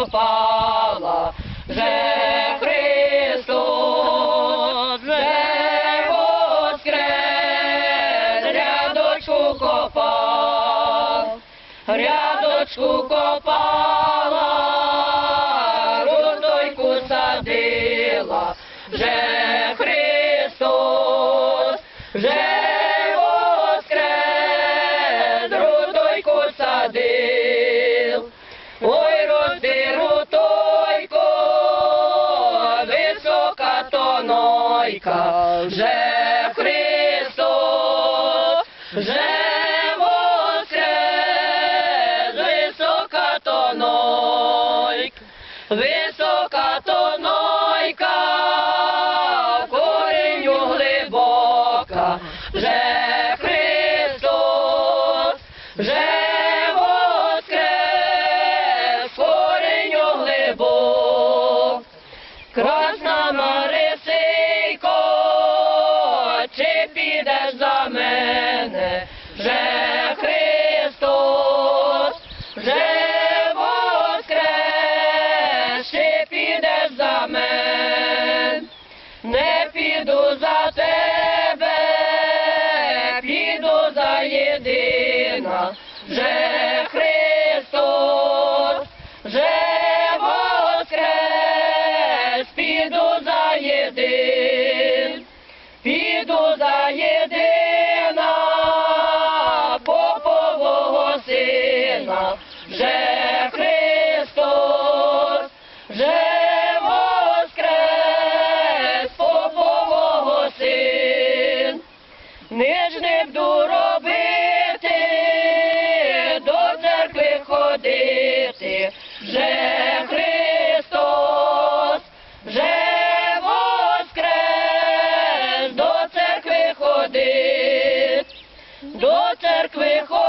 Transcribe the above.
копала, вже Христос, вже воскрес, рядочку копав, рядочку копала, рудойку садила, вже Христос, вже тонойка, вже Христос, вже воскрес, висока тонойка, висока тонойка, кореню глибока, вже вже Христос, вже воскрес, піду за єдин, піду за єдина, попового сина, вже Христос, воскрес,